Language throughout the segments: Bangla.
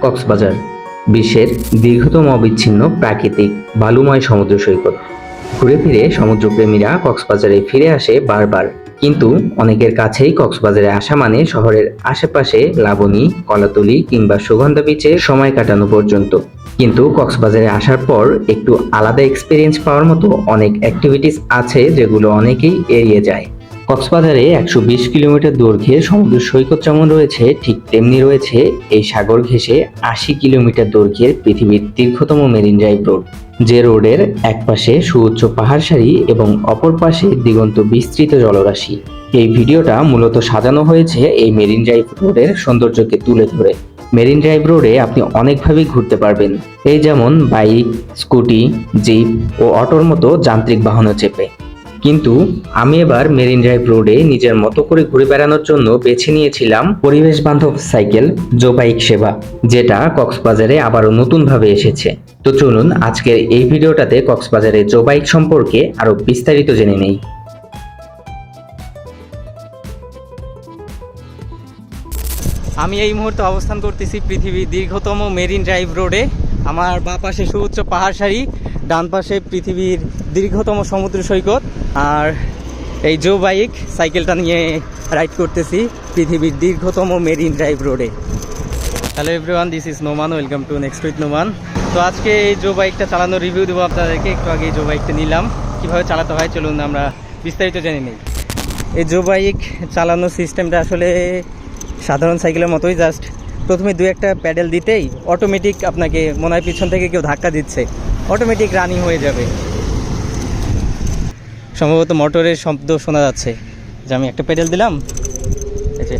কক্সবাজার, বিশ্বের দীর্ঘতম অবিচ্ছিন্ন প্রাকৃতিক বালুময় সমুদ্র সৈকত। ঘুরে ফিরে সমুদ্রপ্রেমীরা কক্সবাজারে ফিরে আসে বারবার। কিন্তু অনেকের কাছেই কক্সবাজারে আসা মানে শহরের আশেপাশে লাবণী, কলাতলি কিংবা সুগন্ধা বিচে সময় কাটানো পর্যন্ত। কিন্তু কক্সবাজারে আসার পর একটু আলাদা এক্সপিরিয়েন্স পাওয়ার মতো অনেক অ্যাক্টিভিটিস আছে যেগুলো অনেকেই এড়িয়ে যায়। কক্সবাজারে একশো বিশ কিলোমিটার দৈর্ঘ্যে সমুদ্র সৈকত যেমন রয়েছে, ঠিক তেমনি রয়েছে এই সাগর ঘেঁষে আশি কিলোমিটার দৈর্ঘ্যের পৃথিবীর দীর্ঘতম মেরিন ড্রাইভ রোড। যে রোডের এক পাশে সুউচ্চ পাহাড় সারি এবং অপর পাশে দিগন্ত বিস্তৃত জলরাশি। এই ভিডিওটা মূলত সাজানো হয়েছে এই মেরিন ড্রাইভ রোডের সৌন্দর্যকে তুলে ধরে। মেরিন ড্রাইভ রোডে আপনি অনেকভাবেই ঘুরতে পারবেন। এই যেমন বাইক, স্কুটি, জিপ ও অটোর মতো যান্ত্রিক বাহনে চেপে। কিন্তু আমি এবার মেরিন ড্রাইভ রোডে নিজের মতো করে ঘুরে বেড়ানোর জন্য বেছে নিয়েছিলাম পরিবেশ বান্ধব সাইকেল জো বাইক সেবা, যেটা কক্সবাজারে আবারও নতুনভাবে এসেছে। তো চলুন আজকের এই ভিডিওটাতে কক্সবাজারে জো বাইক সম্পর্কে আরও বিস্তারিত জেনে নেই। আমি এই মুহূর্তে অবস্থান করতেছি পৃথিবীর দীর্ঘতম মেরিন ড্রাইভ রোডে। আমার বাঁ পাশে সুউচ্চ পাহাড় সারি ডান পাশে পৃথিবীর দীর্ঘতম সমুদ্র সৈকত। আর এই জো বাইক সাইকেলটা নিয়ে রাইড করতেছি পৃথিবীর দীর্ঘতম মেরিন ড্রাইভ রোডে। Hello everyone this is Noman welcome to next with Noman তো আজকে এই জো বাইকটা চালানোর রিভিউ দেবো আপনাদেরকে, একটু আগে জো বাইকটা নিলাম। কীভাবে চালাতে হয় চলুন আমরা বিস্তারিত জেনে নিই। এই জো বাইক চালানোর সিস্টেমটা আসলে সাধারণ সাইকেলের মতোই জাস্ট প্রথমে দু একটা প্যাডেল দিতেই অটোমেটিক আপনাকে মনে হয় পিছন থেকে কেউ ধাক্কা দিচ্ছে। অটোমেটিক রানিং হয়ে যাবে। সম্ভবত মোটরের শব্দ শোনা যাচ্ছে। যে আমি একটা প্যাডেল দিলাম যে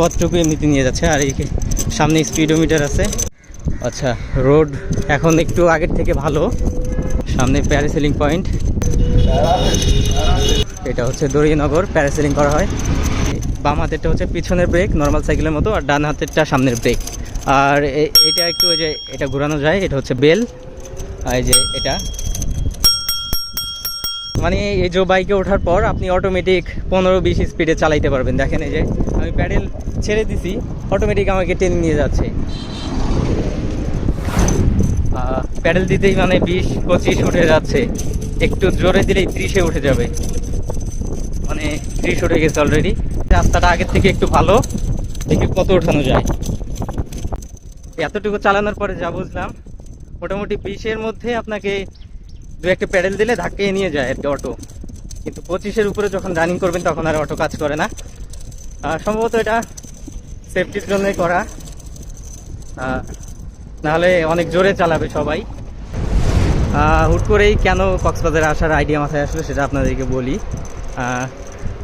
পথটুকু এমনিতে নিয়ে যাচ্ছে, আর এই সামনে স্পিডোমিটার আছে। আচ্ছা রোড এখন একটু আগের থেকে ভালো। সামনে প্যারাসেলিং পয়েন্ট এটা হচ্ছে দরিয়ানগর প্যারাসেলিং করা হয়। বাম হাতেরটা হচ্ছে পিছনের ব্রেক নর্মাল সাইকেলের মতো, আর ডান হাতেরটা সামনের ব্রেক আর এটা একটু ওই যে এটা ঘোরানো যায়, এটা হচ্ছে বেল এই যে এটা। মানে এই যে বাইকে ওঠার পর আপনি অটোমেটিক পনেরো বিশ স্পিডে চালাইতে পারবেন। দেখেন এই যে, আমি প্যাডেল ছেড়ে দিছি অটোমেটিক আমাকে টেনে নিয়ে যাচ্ছে। প্যাডেল দিতেই মানে বিশ, পঁচিশ উঠে যাচ্ছে। একটু জোরে দিলেই ত্রিশে উঠে যাবে। মানে ত্রিশ উঠে গেছে অলরেডি রাস্তাটা আগের থেকে একটু ভালো, দেখি কত ওঠানো যায়। এতটুকু চালানোর পরে যা বুঝলাম, মোটামুটি বিশের মধ্যে আপনাকে দু একটা প্যাডেল দিলে ধাক্কিয়ে নিয়ে যায় একটা অটো। কিন্তু পঁচিশের উপরে যখন রানিং করবেন তখন আর অটো কাজ করে না। আর সম্ভবত এটা সেফটির জন্যই করা। নাহলে অনেক জোরে চালাবে সবাই। হুট করেই কেন কক্সবাজারে আসার আইডিয়া মাথায় আসলো সেটা আপনাদেরকে বলি।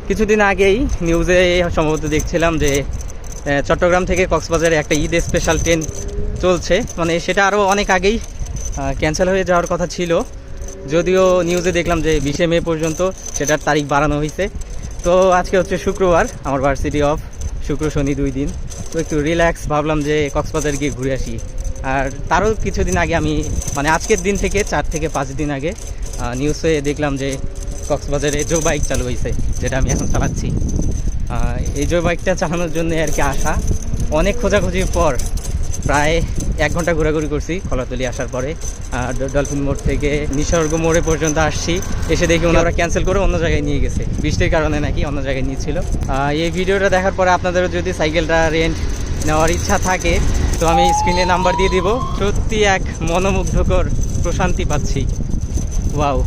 কিছুদিন আগেই নিউজে সম্ভবত দেখছিলাম যে চট্টগ্রাম থেকে কক্সবাজারে একটা ঈদ স্পেশাল ট্রেন চলছে। মানে সেটা আরও অনেক আগেই ক্যান্সেল হয়ে যাওয়ার কথা ছিল। যদিও নিউজে দেখলাম যে বিশে মে পর্যন্ত সেটার তারিখ বাড়ানো হয়েছে তো আজকে হচ্ছে শুক্রবার, আমার ভার্সিটি অফ শুক্র শনি দুই দিন। তো একটু রিল্যাক্স ভাবলাম যে কক্সবাজার গিয়ে ঘুরে আসি। আর তারও কিছুদিন আগে আমি মানে আজকের দিন থেকে চার থেকে পাঁচ দিন আগে নিউজে দেখলাম যে কক্সবাজারে জো বাইক চালু হয়েছে যেটা আমি এখন চালাচ্ছি। এই জো বাইকটা চালানোর জন্য আর কি আসা। অনেক খোঁজাখুঁজির পর প্রায় এক ঘণ্টা ঘোরাঘুরি করছি কলাতলি আসার পরে। আর ডলফিন মোড় থেকে নিসর্গ মোড়ে পর্যন্ত আসছি। এসে দেখি ওনারা ক্যান্সেল করে অন্য জায়গায় নিয়ে গেছে। বৃষ্টির কারণে নাকি অন্য জায়গায় নিয়েছিল। এই ভিডিওটা দেখার পরে আপনাদেরও যদি সাইকেলটা রেন্ট নেওয়ার ইচ্ছা থাকে তো আমি স্ক্রিনে নাম্বার দিয়ে দিব। সত্যি এক মনোমুগ্ধকর প্রশান্তি পাচ্ছি। ওয়াও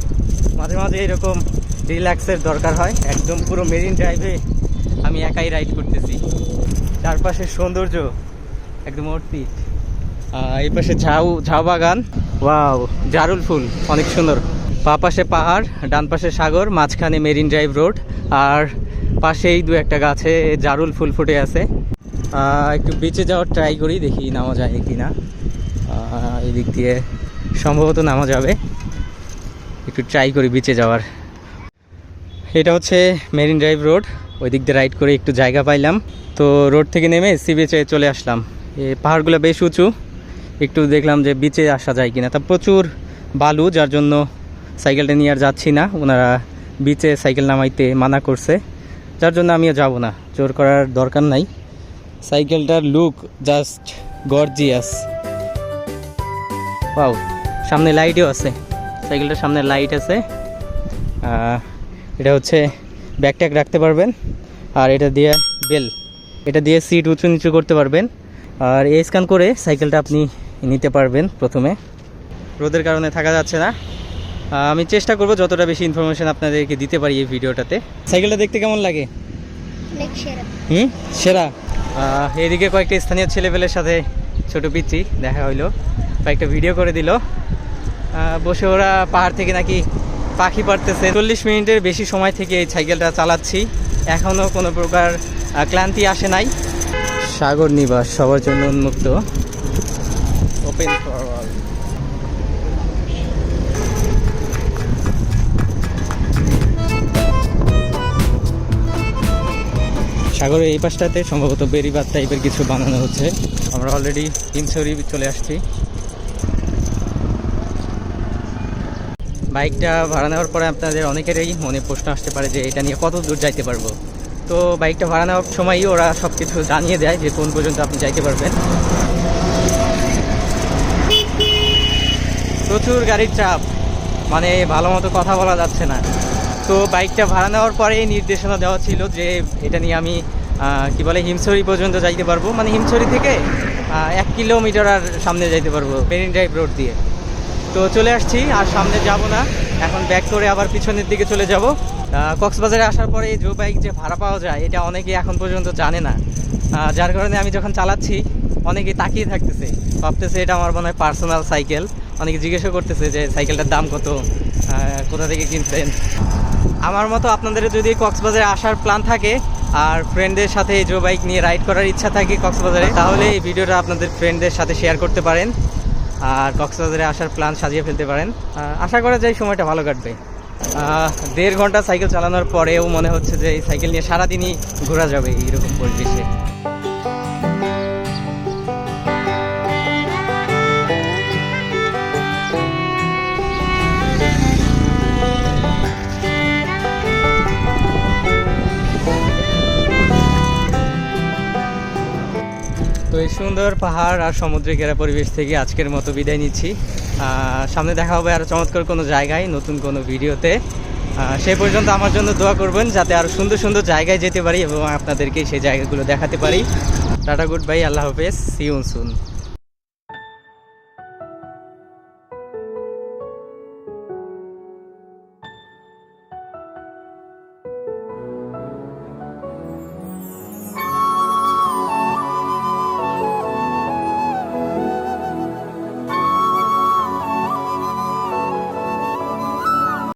মাঝে মাঝে এরকম রিল্যাক্সের দরকার হয়। একদম পুরো মেরিন ড্রাইভে আমি একাই রাইড করতেছি। চারপাশের সৌন্দর্য একদম এই পাশে ঝাউ ঝাউ বাগান। ওয়াও জারুল ফুল অনেক সুন্দর। পা পাশে পাহাড় ডান পাশে সাগর মাঝখানে মেরিন ড্রাইভ রোড আর পাশেই দু একটা গাছে জারুল ফুল ফুটে আছে। একটু বিচে যাওয়ার ট্রাই করি দেখি নামা যায় কি না আহ, এই দিক দিয়ে সম্ভবত নামা যাবে। একটু ট্রাই করি বিচে যাওয়ার। এটা হচ্ছে মেরিন ড্রাইভ রোড। ওই দিক দিয়ে রাইড করে একটু জায়গা পাইলাম। তো রোড থেকে নেমে সি বিচে চলে আসলাম। পাহাড়গুলো বেশ উঁচু। একটু দেখলাম যে বিচে আসা যায় কিনা। তা প্রচুর বালু, যার জন্য সাইকেলটা নিয়ে আর যাচ্ছি না। ওনারা বিচে সাইকেল নামাইতে মানা করছে। যার জন্য আমিও যাব না। জোর করার দরকার নাই। সাইকেলটার লুক জাস্ট গর্জিয়াস পাও সামনে লাইটও আছে। সাইকেলটার সামনে লাইট আছে। এটা হচ্ছে ব্যাগ ট্যাগ রাখতে পারবেন। আর এটা দিয়ে বেল এটা দিয়ে সিট উঁচু নিচু করতে পারবেন। আর এই স্ক্যান করে সাইকেলটা আপনি নিতে পারবেন প্রথমে। রোদের কারণে থাকা যাচ্ছে না। আমি চেষ্টা করব যতটা বেশি ইনফরমেশন আপনাদেরকে দিতে পারি এই ভিডিওটাতে। সাইকেলটা দেখতে কেমন লাগে? হুম? সেরা? এদিকে কয়েকটা স্থানীয় ছেলেপেলের সাথে ছোট পিচ্ছি দেখা হইল। কয়েকটা ভিডিও করে দিল। বসে ওরা পাহাড় থেকে নাকি পাখি পারতেছে চল্লিশ মিনিটের বেশি সময় থেকে এই সাইকেলটা চালাচ্ছি। এখনও কোনো প্রকার ক্লান্তি আসে নাই। সাগর নিবাস সবার জন্য উন্মুক্ত। ওপেন ফর অল সাগরের এই পাশটাতে সম্ভবত বেরিবাদ টাইপের কিছু বানানো হচ্ছে। আমরা অলরেডি হিমছড়ি চলে আসছি। বাইকটা ভাড়া নেওয়ার পরে আপনাদের অনেকেরই মনে প্রশ্ন আসতে পারে যে এটা নিয়ে কত দূর যাইতে পারব? তো বাইকটা ভাড়া নেওয়ার সময়ই ওরা সব কিছু জানিয়ে দেয় যে কোন পর্যন্ত আপনি যাইতে পারবেন। প্রচুর গাড়ির চাপ মানে ভালো মতো কথা বলা যাচ্ছে না। তো বাইকটা ভাড়া নেওয়ার পরে নির্দেশনা দেওয়া ছিল যে এটা নিয়ে আমি কি বলে, হিমছড়ি পর্যন্ত যাইতে পারব। মানে হিমছড়ি থেকে এক কিলোমিটার আর সামনে যাইতে পারব, মেরিন ড্রাইভ রোড দিয়ে। তো চলে আসছি, আর সামনে যাব না। এখন ব্যাক করে আবার পিছনের দিকে চলে যাব। কক্সবাজারে আসার পরে এই জো বাইক যে ভাড়া পাওয়া যায়, এটা অনেকে এখন পর্যন্ত জানে না। যার কারণে আমি যখন চালাচ্ছি অনেকে তাকিয়ে থাকতেছে। ভাবতেছে এটা আমার মনে হয় পার্সোনাল সাইকেল অনেকে জিজ্ঞাসা করতেছে যে সাইকেলটার দাম কত? কোথা থেকে কিনছেন? আমার মতো আপনাদের যদি কক্সবাজারে আসার প্ল্যান থাকে, আর ফ্রেন্ডদের সাথে জো বাইক নিয়ে রাইড করার ইচ্ছা থাকে কক্সবাজারে, তাহলে এই ভিডিওটা আপনাদের ফ্রেন্ডদের সাথে শেয়ার করতে পারেন। আর কক্সবাজারে আসার প্ল্যান সাজিয়ে ফেলতে পারেন। আশা করা যায় সময়টা ভালো কাটবে। দেড় ঘণ্টা সাইকেল চালানোর পরেও মনে হচ্ছে যে এই সাইকেল নিয়ে সারাদিনই ঘোরা যাবে এইরকম পরিবেশে। সুন্দর পাহাড় আর সমুদ্রে ঘেরা পরিবেশ থেকে আজকের মতো বিদায় নিচ্ছি। সামনে দেখা হবে আরও চমৎকার কোনো জায়গায়, নতুন কোনো ভিডিওতে। সে পর্যন্ত আমার জন্য দোয়া করবেন, যাতে আরও সুন্দর সুন্দর জায়গায় যেতে পারি এবং আপনাদেরকে সেই জায়গাগুলো দেখাতে পারি। টাটা, গুড বাই, আল্লাহ হাফেজ সিউন সুন